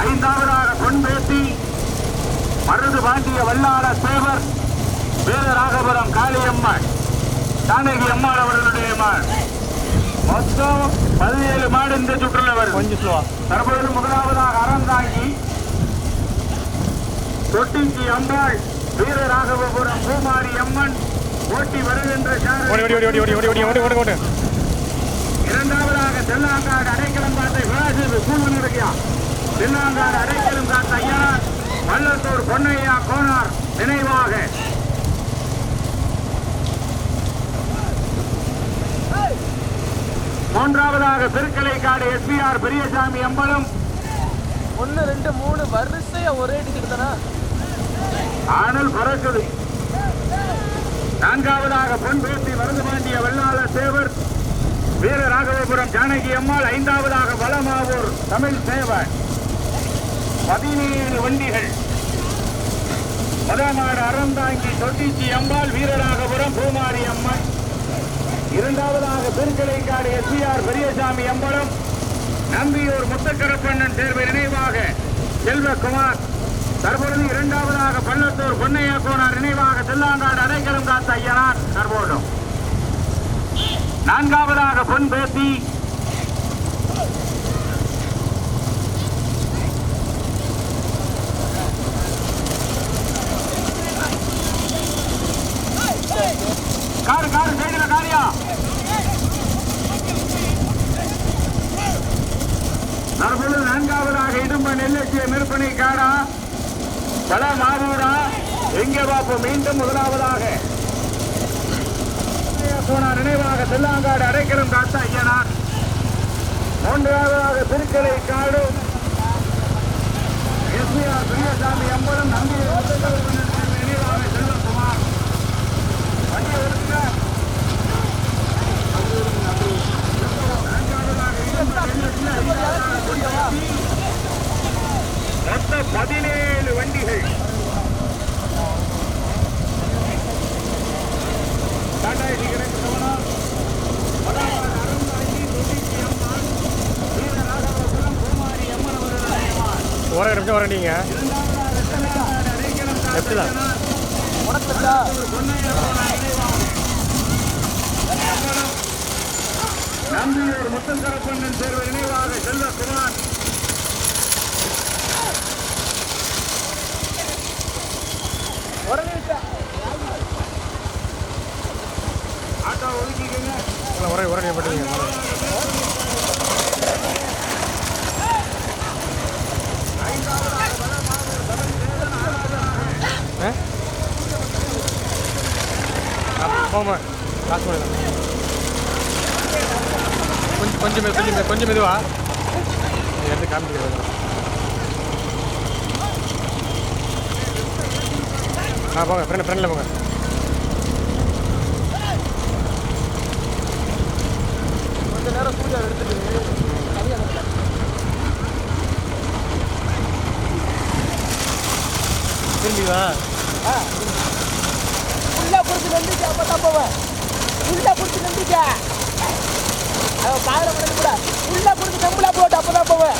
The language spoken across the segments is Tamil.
ஐந்தாவதாக பொன் பேசி மருது பாண்டிய வல்லாள சேவர் வீரராகபுரம் காளியம்மாள் ஜானகி அம்மாள் அவர்களுடைய மாள் மொத்தம் பதினேழு மாடு இந்த சுற்றுல வரும் தற்போது முதலாவதாக அறந்தாங்கி தொட்டிஞ்சி அம்மாள் வீரராகவபுரம் பூமாரி அம்மன் ஓட்டி வருகின்ற இரண்டாவதாக தென்னாங்காடு அடைக்கலம் பார்த்த விளாசி கூவன் இருக்கியா தென்னாங்காடு அடைக்கலம் காத்த ஐயனார் வல்லத்தூர் பொன்னையா கோனார் நினைவாக. மூன்றாவதாக திருக்கலைக்காடு எஸ்பிஆர் பெரியசாமி அம்பலம். ஒன்று ரெண்டு மூணு வரிசையா ஒரே டிக்கெட் தானே? ஆனல் பறக்குது. நான்காவதாக பொன்பேசி வரதுபாண்டிய வெள்ளாள சேவர். வீர ராகவபுரம் ஜானகி அம்மாள் ஐந்தாவதாக வளமாவூர் தமிழ் சேவர் பதினேழு வண்டிகள். முதமாடு அறந்தாங்கி தொட்டிச்சி அம்பாள் வீரராகபுரம் பூமாரி அம்மன். இரண்டாவதாக திருக்கலைக்காடு எஸ்பிஆர் பெரியசாமி அம்பலம். நம்பியூர் முத்தக்கரப்பண்ணன் தேர்வு நினைவாக செல்வகுமார். தற்பொழுது இரண்டாவதாக பள்ளத்தூர் பொன்னையா கோனார் நினைவாக செல்லாங்காடு அடைக்கலம் காத்த ஐயனார். தற்போதும். நான்காவதாக பொன் பேசி காரு காரு சைடுல காரியா தற்பொழுது நான்காவதாக இடும்ப நெல்லச்சிய மெருப்பனை காடா பல மாவூரா எங்கே பார்ப்போம் மீண்டும் முதலாவதாக. போனார் நினைவாக செல்லாங்காடு அடைக்கலம் காத்த ஐயனார். மூன்றாவதாக திருக்கலை காடு. எஸ்பிஆர் பெரியசாமி அம்பலம் நம்பி வாங்கினீங்க எப்படி தான் நம்பியூர் முத்தங்கரப்பண்ணன் தேர்வு நினைவாக செல்வகுமார் ஆட்டோ ஒதுக்கிக்கங்க. உரை உரை பட்டுங்க ஆ, போமா காசு கொஞ்சம் கொஞ்சம் கொஞ்சம் கொஞ்சம் மெதுவா எடுத்து காமிக்கிறேன் ஆ போங்க ஃப்ரெண்ட் ஃப்ரெண்டில் போங்க கொஞ்ச நேரம் சூர்யா எடுத்துட்டு திரும்பி வா பிடிச்ச அவன் உள்ள கொடுத்து செம்பிளா போட்டு அப்பதான் போவேன்.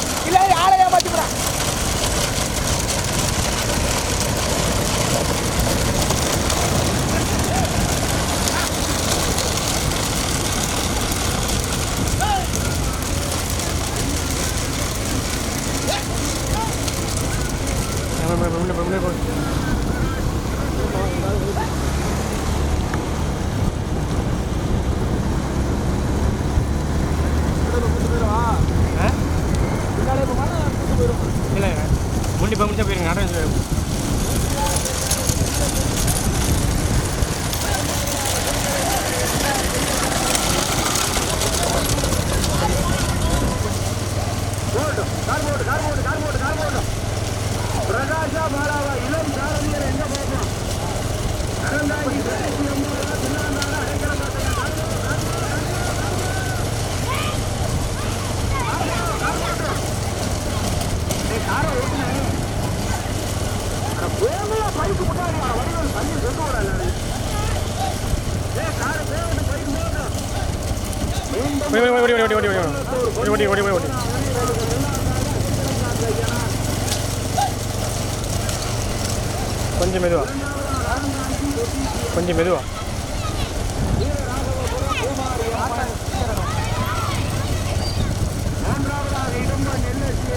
கார்போர்டு கார்போர்டு கார்போர்டு கார்போர்டு பிரகாஷா பாலாவா இளம் சாரதியர் எங்க போகணும் நடந்தாங்கி தேசிய மூலம் தில்லாந்தாங்க அடைக்கல காரை ஓட்டுனேன் வேகமா பைக்கு முன்னாடி வடிவம் தண்ணி கொண்டு வராது ஏ காரை வேகமா பைக்கு மேலே ஓடி ஓடி ஓடி ஓடி ஓடி ஓடி ஓடி ஓடி ஓடி கொஞ்சம் மெதுவா. கொஞ்சம் மெதுவா.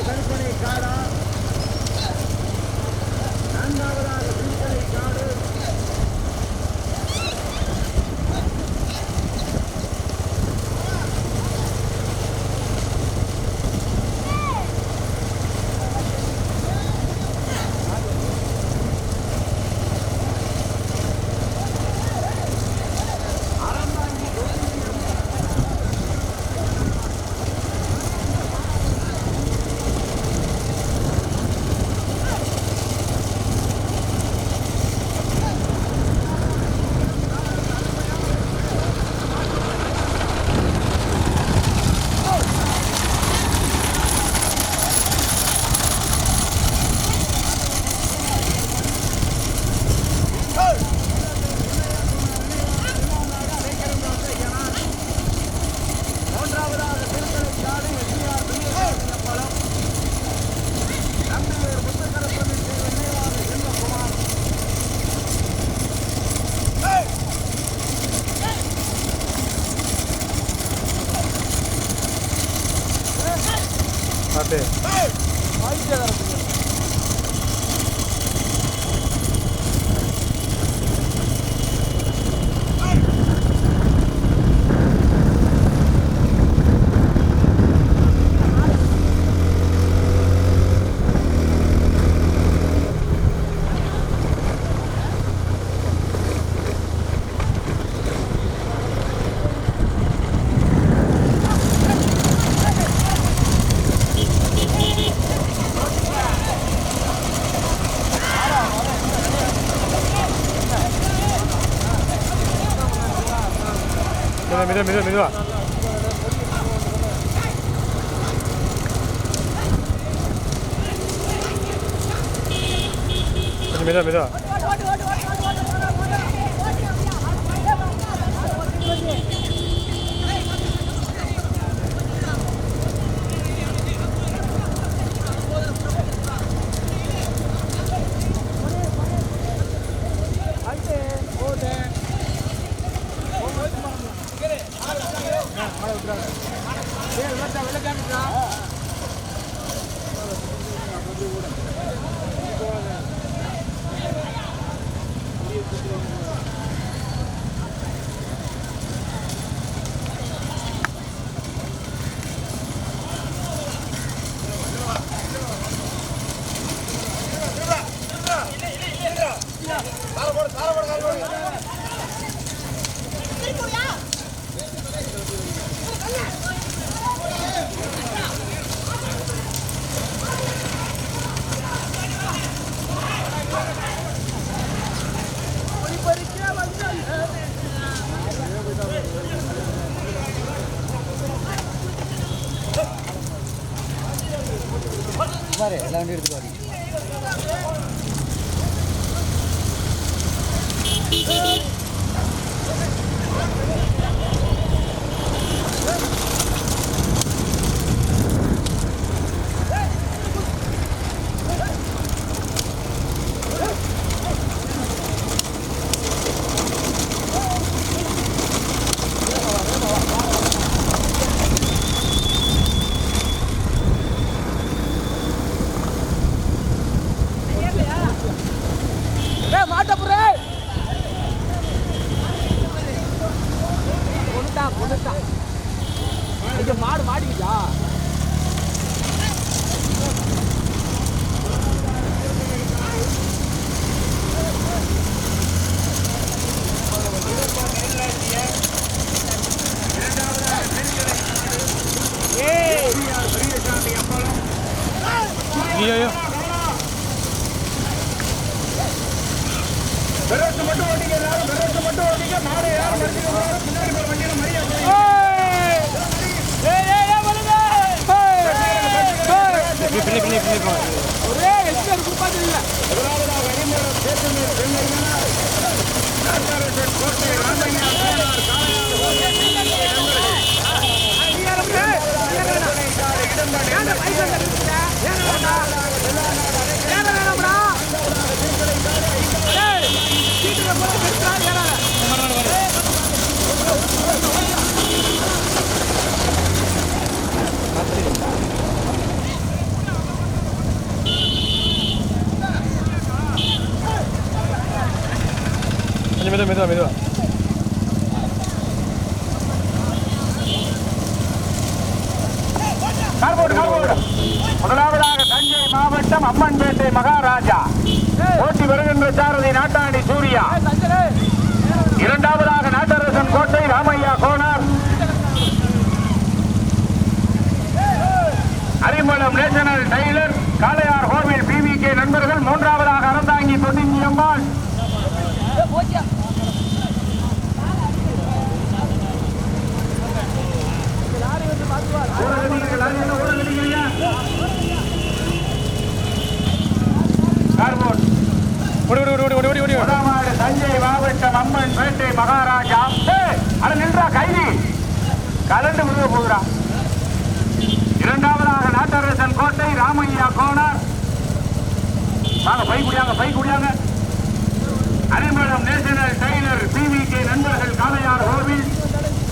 கருப்பனை காடா 没事没事没事。没事没事。Eek, eek, eek. ஐயா மாடு மாட்டிக்கிட்டா не. மெதுவா மெதுவா மெதுவா. முதலாவதாக தஞ்சை மாவட்டம் அம்மன்பேட்டை மகாராஜா. போட்டி வருகின்ற சாரதி நாட்டாண்டி சூர்யா. இரண்டாவதாக நாட்டரசன் கோட்டை ராமையா கோனார். அறிமளம் நேஷனல் டெய்லர் காளையார் ஹோர்மையில் பிவி கே நண்பர்கள் மூன்றாவது மகாராஜா. அட நின்றா கைதி. கலண்டு விழுக போகிறா இரண்டாவதாக நாட்டரசன் கோட்டை ராமையா கோனார். வாங்க பை குடியாங்க பை குடியாங்க. அரிமளம் நேஷனல் டெய்லர் பிவிகே நண்பர்கள் காளையார் கோவில்.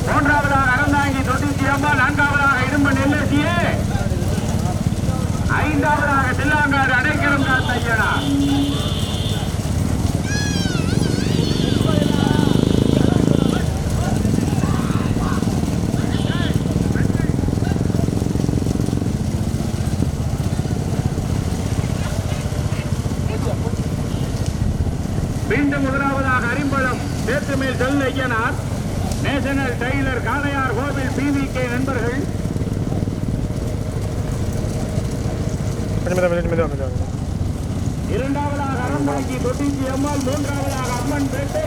மூன்றாவதாக அறந்தாங்கி தொட்டிச்சி அம்மா நான்காவதாக இடும்பன் எல்எஸ்சியே. ஐந்தாவதாக தில்லாங்காடு அடைக்கலம் காத்த ஐயனா மீண்டும் முதலாவதாக அரிம்பளம் சேத்துமேல் செல் ஐயனார் டெய்லர் காளையார் கோவில் நண்பர்கள் கொஞ்சம் மெதுவா, மெதுவா. இரண்டாவதாக அறந்தாங்கி தொட்டிச்சி அம்மாள் மூன்றாவதாக அம்மன் பேட்டை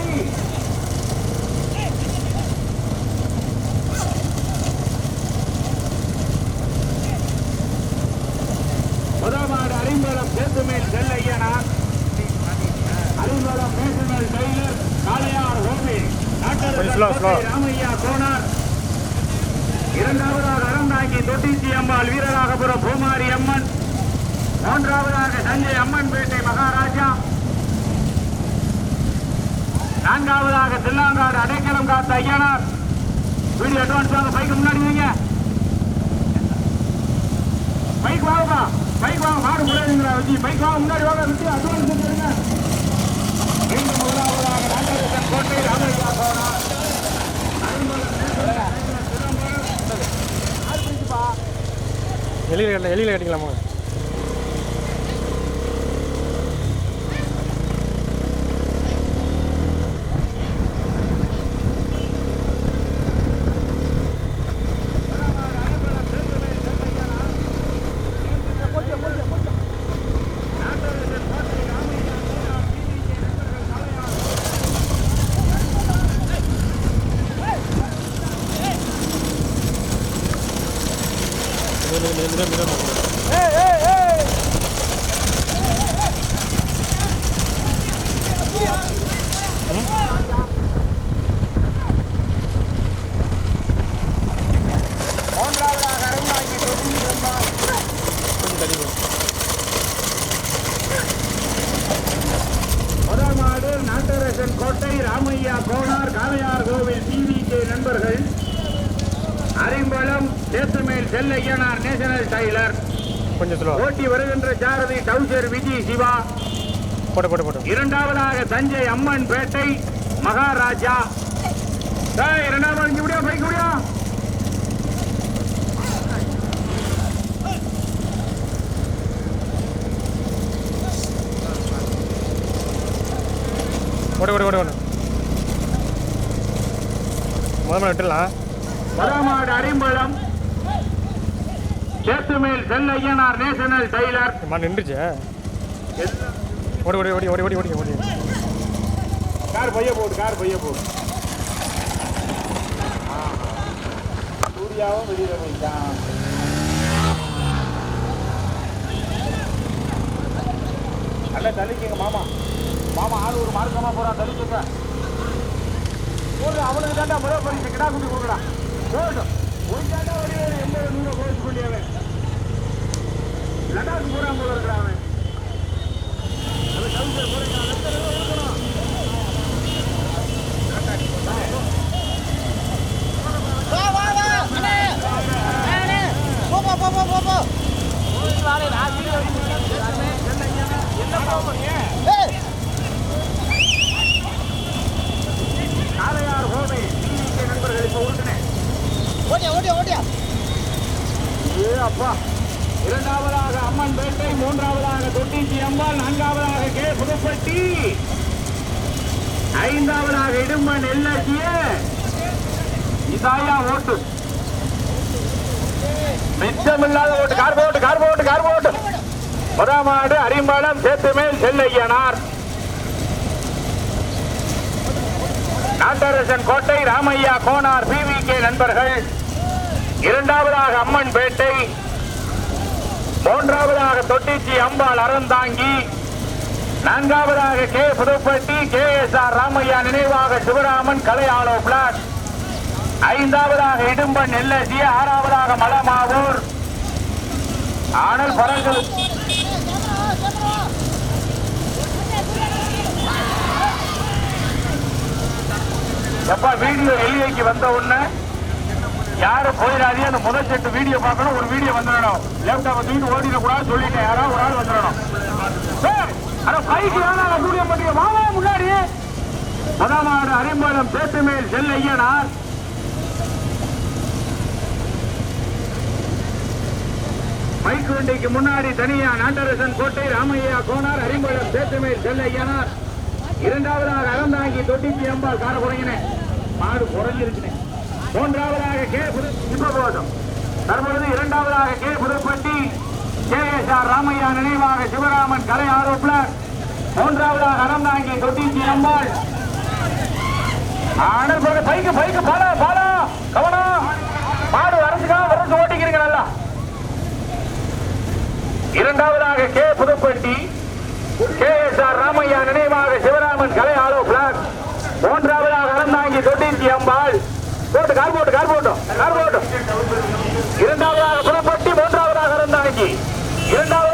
முதலாவது அரிம்பளம் சேத்துமேல் செல் ஐயனார் அரிம்பளம் நேஷனல் டெய்லர் காளையார் கோவில் கொஞ்சம் slow, slow. ராமையா கோனார். இரண்டாவதாக அறந்தாங்கி தொட்டிச்சி அம்மாள் வீரராகபுரம் பூமாரி அம்மன். மூன்றாவதாக தஞ்சை அம்மன்பேட்டை மகாராஜா. நான்காவதாக தில்லாங்காடு அடைக்கலம் காத்த ஐயனார். வீடியோ அட்வான்ஸ் வாங்க பைக்கு முன்னாடி வைங்க. பைக் வாங்கப்பா பைக் வாங்க மாடு முறைங்களா வச்சு பைக் வாங்க முன்னாடி வாங்க வச்சு அட்வான்ஸ் வந்துருங்க மீண்டும் முதலாவதாக நாட்டரசன் கோட்டை போனார் கட்டிக்கலாமா மெதுவா, மெதுவா, மெதுவா, மெதுவா. மூன்றாவதாக அருணாங்கி தொட்டி அம்மாள் கொஞ்சம் தள்ளி போ. முதல் மாடு நாட்டரசன் கோட்டை ராமையா கோனார் காளையார் கோவில் டிவிகே நண்பர்கள் அரிம்பளம் சேத்துமேல் செல்லையனார் நேஷனல் டைலர். கொஞ்சம் ஓட்டி வருகின்ற சாரதி டவுசர் விஜய் சிவா. போட்டு போட்டு போட்டு இரண்டாவதாக தஞ்சை அம்மன் பேட்டை மகாராஜா. இரண்டாவது இங்க முடியா பைக் முடியா ஓடு ஓடு ஓடு ஓடு முதல்ல விட்டுடலாம். பரமாடு அரிம்பளம். சேத்துமேல் செல்லையனார் நேஷனல் டைலர் அம்மா நின்றுச்சு. ஓடி ஓடி ஓடி ஓடி ஓடி ஓடி ஓடி. கார் பைய போடு கார் பைய போடு. சூர்யாவும் வெளியில போயிட்டான். நல்லா தள்ளிக்கங்க மாமா. மாமா ஆள் ஒரு மார்க்கமா போறான் தள்ளிக்கங்க. அவனுக்கு தாண்டா முதல் பரிசு கிடா குட்டி கொடுக்கலாம் போட்டும் ஒரு தாண்டா வெளியே எண்பது நூறு கோச்சு கொண்டியவன் லடாக்கு போறான் போல இருக்கிறான் அவன் அவன் கவிஞர் போறீங்க இருக்கணும் வா வா வா அண்ணே அண்ணே போ போ போ போ போ போ ஏய் காளையார் ஹோமை டிவிகே நண்பர்கள் இப்போ உடனே ஓடியா ஓடியா ஓடியா. ஏ அப்பா. இரண்டாவதாக அம்மன் பேட்டை மூன்றாவதாக தொட்டிச்சி அம்பாள் நான்காவதாக கே. புதுப்பட்டி. ஐந்தாவதாக இடும்பன் எல்லைக்கிய இதாயா ஓட்டு. மிச்சமில்லாத ஓட்டு. கார் போட்டு கார் போட்டு கார் போட்டு. முதமாடு அரிம்பளம் சேத்துமேல் செல்லையனார். நாட்டரசன் கோட்டை ராமையா கோனார் பிவிகே நண்பர்கள். இரண்டாவதாக அம்மன் பேட்டை மூன்றாவதாக தொட்டிச்சி அம்பாள் அறந்தாங்கி நான்காவதாக K Puduppatti K S R Ramaiah நினைவாக சிவராமன் கலையாளோ பிளாட் ஐந்தாவதாக இடும்பன் எல்எஸ்சி ஆறாவதாக மலமாவூர் ஆனால் பரங்கள் எப்பா வீடியோ வெளியேக்கு வந்த உடனே யாரும் போயிடாதே அந்த முதல் செட்டு வீடியோ பார்க்கணும். ஒரு வீடியோ வந்துடணும். லேப்டாப்பை தூக்கிட்டு ஓடிடக்கூடாது சொல்லிட்டேன். யாராவது ஒரு ஆள் வந்துடணும். ஏய், அட பைக் வேணாம் வீடியோ பண்ணீங்க வாங்க முன்னாடி. முதமாடு அரிம்பலம் செல் செல்லையனார் மைக் வண்டிக்கு முன்னாடி தனியா நாட்டரசன் கோட்டை ராமையா கோனார் அறிமுகம் பேட்டு மேல் செல் ஐயனார். இரண்டாவதாக அறந்தாங்கி தொட்டிச்சி அம்பாள் கார குறைங்கினேன் மாடு குறைஞ்சிருக்கிறேன் மூன்றாவதாக கே புது தற்பொழுது இரண்டாவதாக K Puduppatti. K S R Ramaiah நினைவாக சிவராமன் கலை ஆரோப்பினர். மூன்றாவதாக அறந்தாங்கி தொட்டிச்சி அம்பாள் ஆனல் பைக்கு பைக்கு பாலா பாலா கவனம் மாடு வரதுக்கா வரது ஓட்டிக்கிறீங்க நல்லா. இரண்டாவதாக K Puduppatti. K S R Ramaiah நினைவாக சிவராமன் கலை ஆலோ போட்டு கார் போட்டு கார் போட்டோம் கார் போட்டோம் இரண்டாவதாக புறப்பட்டு மூன்றாவதாக இருந்தாங்க இரண்டாவது